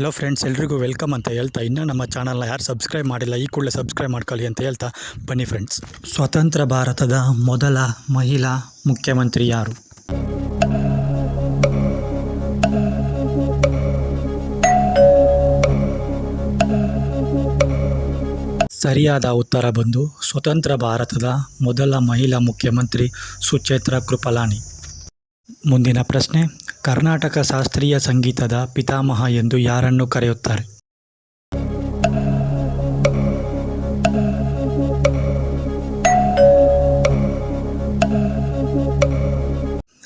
Hello friends ಎಲ್ರಿಗೂ welcome ಅಂತ ಹೇಳ್ತಾ, ಇನ್ನೂ ನಮ್ಮ ಚಾನಲ್ನ ಯಾರು ಸಬ್ಸ್ಕ್ರೈಬ್ ಮಾಡಿಲ್ಲ, ಈ ಕೂಡಲೇ ಸಬ್ಸ್ಕ್ರೈಬ್ ಮಾಡ್ಕೊಳ್ಳಿ ಅಂತ ಹೇಳ್ತಾ ಬನ್ನಿ ಫ್ರೆಂಡ್ಸ್ ಸ್ವತಂತ್ರ ಭಾರತದ ಮೊದಲ ಮಹಿಳಾ ಮುಖ್ಯಮಂತ್ರಿ ಯಾರು? ಸರಿಯಾದ ಉತ್ತರ ಬಂದು, ಸ್ವತಂತ್ರ ಭಾರತದ ಮೊದಲ ಮಹಿಳಾ ಮುಖ್ಯಮಂತ್ರಿ ಸುಚೇತ್ರ ಕೃಪಲಾನಿ. ಮುಂದಿನ ಪ್ರಶ್ನೆ ಕರ್ನಾಟಕ ಶಾಸ್ತ್ರೀಯ ಸಂಗೀತದ ಪಿತಾಮಹ ಎಂದು ಯಾರನ್ನು ಕರೆಯುತ್ತಾರೆ?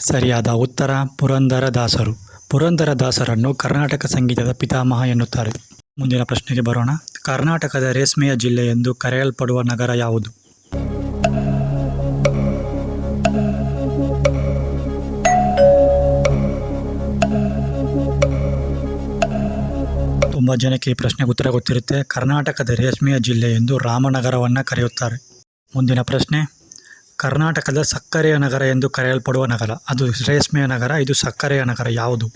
ಸರಿಯಾದ ಉತ್ತರ ಪುರಂದರದಾಸರು ಪುರಂದರದಾಸರನ್ನು ಕರ್ನಾಟಕ ಸಂಗೀತದ ಪಿತಾಮಹ ಎನ್ನುತ್ತಾರೆ. ಮುಂದಿನ ಪ್ರಶ್ನೆಗೆ ಬರೋಣ. ಕರ್ನಾಟಕದ ರೇಷ್ಮೆಯ ಜಿಲ್ಲೆ ಎಂದು ಕರೆಯಲ್ಪಡುವ ನಗರ ಯಾವುದು? ತುಂಬ ಜನಕ್ಕೆ ಈ ಪ್ರಶ್ನೆಗೆ ಉತ್ತರ ಗೊತ್ತಿರುತ್ತೆ. ಕರ್ನಾಟಕದ ರೇಷ್ಮೆಯ ಜಿಲ್ಲೆ ಎಂದು ರಾಮನಗರವನ್ನು ಕರೆಯುತ್ತಾರೆ. ಮುಂದಿನ ಪ್ರಶ್ನೆ, ಕರ್ನಾಟಕದ ಸಕ್ಕರೆಯ ನಗರ ಎಂದು ಕರೆಯಲ್ಪಡುವ ನಗರ, ಅದು ರೇಷ್ಮೆಯ ನಗರ, ಇದು ಸಕ್ಕರೆಯ ನಗರ ಯಾವುದು?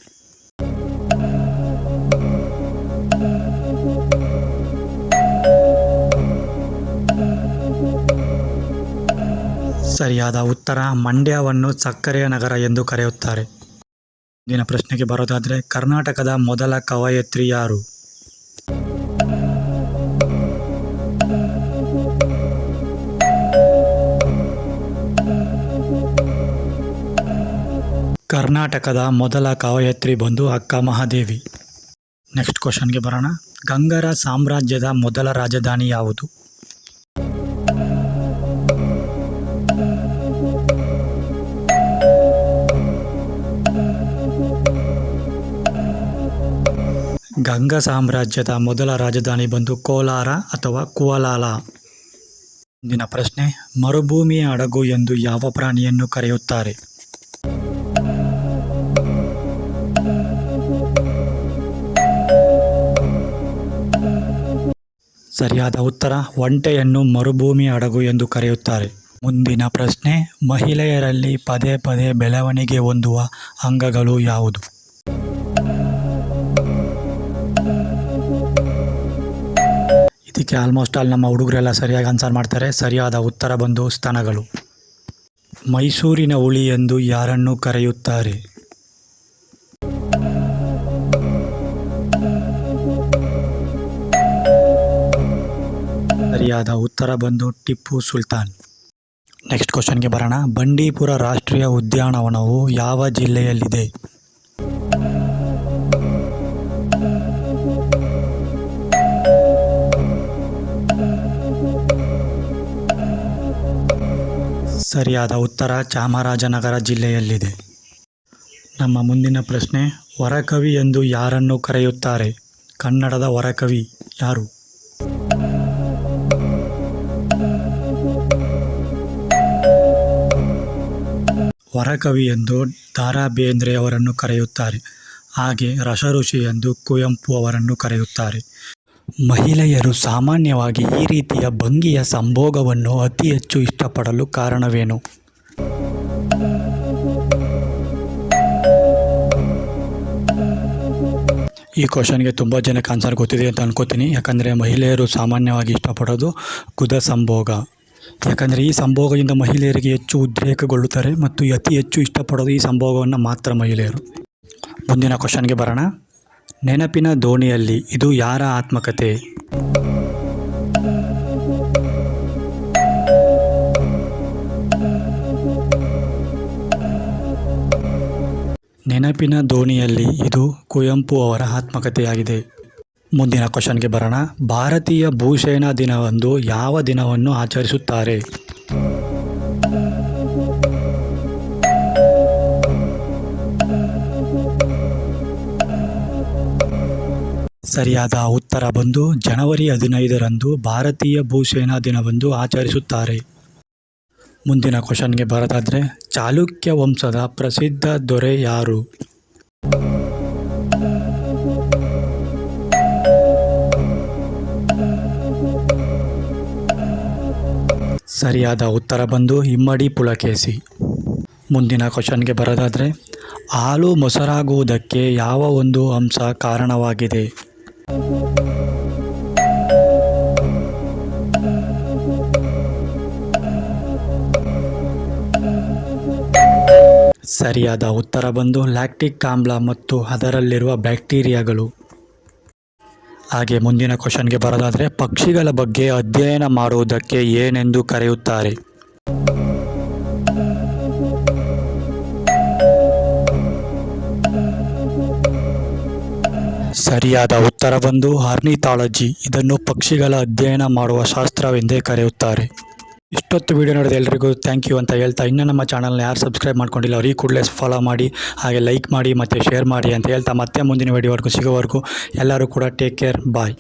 ಸರಿಯಾದ ಉತ್ತರ, ಮಂಡ್ಯವನ್ನು ಸಕ್ಕರೆಯ ನಗರ ಎಂದು ಕರೆಯುತ್ತಾರೆ. ಮುಂದಿನ ಪ್ರಶ್ನೆಗೆ ಬರೋದಾದರೆ, ಕರ್ನಾಟಕದ ಮೊದಲ ಕವಯತ್ರಿ ಯಾರು? ಕರ್ನಾಟಕದ ಮೊದಲ ಕವಯತ್ರಿ ಬಂದು ಅಕ್ಕ ಮಹಾದೇವಿ. ನೆಕ್ಸ್ಟ್ ಕ್ವಶನ್ಗೆ ಬರೋಣ. ಗಂಗರ ಸಾಮ್ರಾಜ್ಯದ ಮೊದಲ ರಾಜಧಾನಿ ಯಾವುದು? ಗಂಗ ಸಾಮ್ರಾಜ್ಯದ ಮೊದಲ ರಾಜಧಾನಿ ಬಂದು ಕೋಲಾರ ಅಥವಾ ಕುವಲಾಲ? ಮುಂದಿನ ಪ್ರಶ್ನೆ, ಮರುಭೂಮಿಯ ಹಡಗು ಎಂದು ಯಾವ ಪ್ರಾಣಿಯನ್ನು ಕರೆಯುತ್ತಾರೆ? ಸರಿಯಾದ ಉತ್ತರ, ಒಂಟೆಯನ್ನು ಮರುಭೂಮಿ ಹಡಗು ಎಂದು ಕರೆಯುತ್ತಾರೆ. ಮುಂದಿನ ಪ್ರಶ್ನೆ, ಮಹಿಳೆಯರಲ್ಲಿ ಪದೇ ಪದೇ ಬೆಳವಣಿಗೆ ಹೊಂದುವ ಅಂಗಗಳು ಯಾವುದು? ಇದಕ್ಕೆ ಆಲ್ಮೋಸ್ಟ್ ಆಲ್ ನಮ್ಮ ಹುಡುಗರೆಲ್ಲ ಸರಿಯಾಗಿ ಆನ್ಸರ್ ಮಾಡ್ತಾರೆ. ಸರಿಯಾದ ಉತ್ತರ ಬಂದು ಸ್ತನಗಳು. ಮೈಸೂರಿನ ಹುಳಿ ಎಂದು ಯಾರನ್ನು ಕರೆಯುತ್ತಾರೆ? ಸರಿಯಾದ ಉತ್ತರ ಬಂದು ಟಿಪ್ಪು ಸುಲ್ತಾನ್. ನೆಕ್ಸ್ಟ್ ಕ್ವಶನ್ಗೆ ಬರೋಣ. ಬಂಡೀಪುರ ರಾಷ್ಟ್ರೀಯ ಉದ್ಯಾನವನವು ಯಾವ ಜಿಲ್ಲೆಯಲ್ಲಿದೆ? ಸರಿಯಾದ ಉತ್ತರ ಚಾಮರಾಜನಗರ ಜಿಲ್ಲೆಯಲ್ಲಿದೆ. ನಮ್ಮ ಮುಂದಿನ ಪ್ರಶ್ನೆ, ವರಕವಿ ಎಂದು ಯಾರನ್ನು ಕರೆಯುತ್ತಾರೆ? ಕನ್ನಡದ ವರಕವಿ ಯಾರು? ವರಕವಿ ಎಂದು ದಾರಾ ಬೇಂದ್ರೆ ಅವರನ್ನು ಕರೆಯುತ್ತಾರೆ. ಹಾಗೆ ರಸಋಷಿ ಎಂದು ಕುವೆಂಪು ಅವರನ್ನು ಕರೆಯುತ್ತಾರೆ. ಮಹಿಳೆಯರು ಸಾಮಾನ್ಯವಾಗಿ ಈ ರೀತಿಯ ಭಂಗಿಯ ಸಂಭೋಗವನ್ನು ಅತಿ ಹೆಚ್ಚು ಇಷ್ಟಪಡಲು ಕಾರಣವೇನು? ಈ ಕ್ವಶನ್ಗೆ ತುಂಬ ಜನಕ್ಕೆ ಆನ್ಸರ್ ಗೊತ್ತಿದೆ ಅಂತ ಅನ್ಕೋತೀನಿ. ಯಾಕಂದರೆ ಮಹಿಳೆಯರು ಸಾಮಾನ್ಯವಾಗಿ ಇಷ್ಟಪಡೋದು ಕುದ ಸಂಭೋಗ. ಯಾಕಂದರೆ ಈ ಸಂಭೋಗದಿಂದ ಮಹಿಳೆಯರಿಗೆ ಹೆಚ್ಚು ಉದ್ರೇಕಗೊಳ್ಳುತ್ತಾರೆ ಮತ್ತು ಅತಿ ಹೆಚ್ಚು ಇಷ್ಟಪಡೋದು ಈ ಸಂಭೋಗವನ್ನು ಮಾತ್ರ ಮಹಿಳೆಯರು. ಮುಂದಿನ ಕ್ವಶನ್ಗೆ ಬರೋಣ. ನೆನಪಿನ ದೋಣಿಯಲ್ಲಿ ಇದು ಯಾರ ಆತ್ಮಕತೆ ನೆನಪಿನ ದೋಣಿಯಲ್ಲಿ ಇದು ಕುವೆಂಪು ಅವರ ಆತ್ಮಕಥೆಯಾಗಿದೆ. ಮುಂದಿನ ಕ್ವಶನ್ಗೆ ಬರೋಣ. ಭಾರತೀಯ ಭೂಸೇನಾ ದಿನವಂದು ಯಾವ ದಿನವನ್ನು ಆಚರಿಸುತ್ತಾರೆ? ಸರಿಯಾದ ಉತ್ತರ ಬಂದು ಜನವರಿ ಹದಿನೈದರಂದು ಭಾರತೀಯ ಭೂಸೇನಾ ದಿನವೆಂದು ಆಚರಿಸುತ್ತಾರೆ. ಮುಂದಿನ ಕ್ವಶನ್ಗೆ ಬರೋದಾದರೆ, ಚಾಲುಕ್ಯ ವಂಶದ ಪ್ರಸಿದ್ಧ ದೊರೆ ಯಾರು? ಸರಿಯಾದ ಉತ್ತರ ಬಂದು ಇಮ್ಮಡಿ ಪುಳಕೇಸಿ. ಮುಂದಿನ ಕ್ವಶನ್ಗೆ ಬರೋದಾದರೆ, ಹಾಲು ಮೊಸರಾಗುವುದಕ್ಕೆ ಯಾವ ಒಂದು ಅಂಶ ಕಾರಣವಾಗಿದೆ? ಸರಿಯಾದ ಉತ್ತರ ಬಂದು ಲ್ಯಾಕ್ಟಿಕ್ ಆಮ್ಲ ಮತ್ತು ಅದರಲ್ಲಿರುವ ಬ್ಯಾಕ್ಟೀರಿಯಾಗಳು. ಹಾಗೆ ಮುಂದಿನ ಕ್ವಶನ್ಗೆ ಬರೋದಾದರೆ ಪಕ್ಷಿಗಳ ಬಗ್ಗೆ ಅಧ್ಯಯನ ಮಾಡುವುದಕ್ಕೆ ಏನೆಂದು ಕರೆಯುತ್ತಾರೆ? ಸರಿಯಾದ ಉತ್ತರ ಬಂದು ಇದನ್ನು ಪಕ್ಷಿಗಳ ಅಧ್ಯಯನ ಮಾಡುವ ಶಾಸ್ತ್ರವೆಂದೇ ಕರೆಯುತ್ತಾರೆ. ಇಷ್ಟೊತ್ತು ವೀಡಿಯೋ ನೋಡಿದ ಎಲ್ರಿಗೂ ಥ್ಯಾಂಕ್ ಯು ಅಂತ ಹೇಳ್ತಾ, ಇನ್ನೂ ನಮ್ಮ ಚಾನಲ್ನ ಯಾರು ಸಬ್ಸ್ಕ್ರೈಬ್ ಮಾಡ್ಕೊಂಡಿಲ್ಲ ಅವ್ರಿಗೆ ಕೂಡಲೇ ಫಾಲೋ ಮಾಡಿ, ಹಾಗೆ ಲೈಕ್ ಮಾಡಿ ಮತ್ತು ಶೇರ್ ಮಾಡಿ ಅಂತ ಹೇಳ್ತಾ, ಮತ್ತೆ ಮುಂದಿನ ವೀಡಿಯೋವರೆಗೂ ಸಿಗೋವರೆಗೂ ಎಲ್ಲರೂ ಕೂಡ ಟೇಕ್ ಕೇರ್ ಬಾಯ್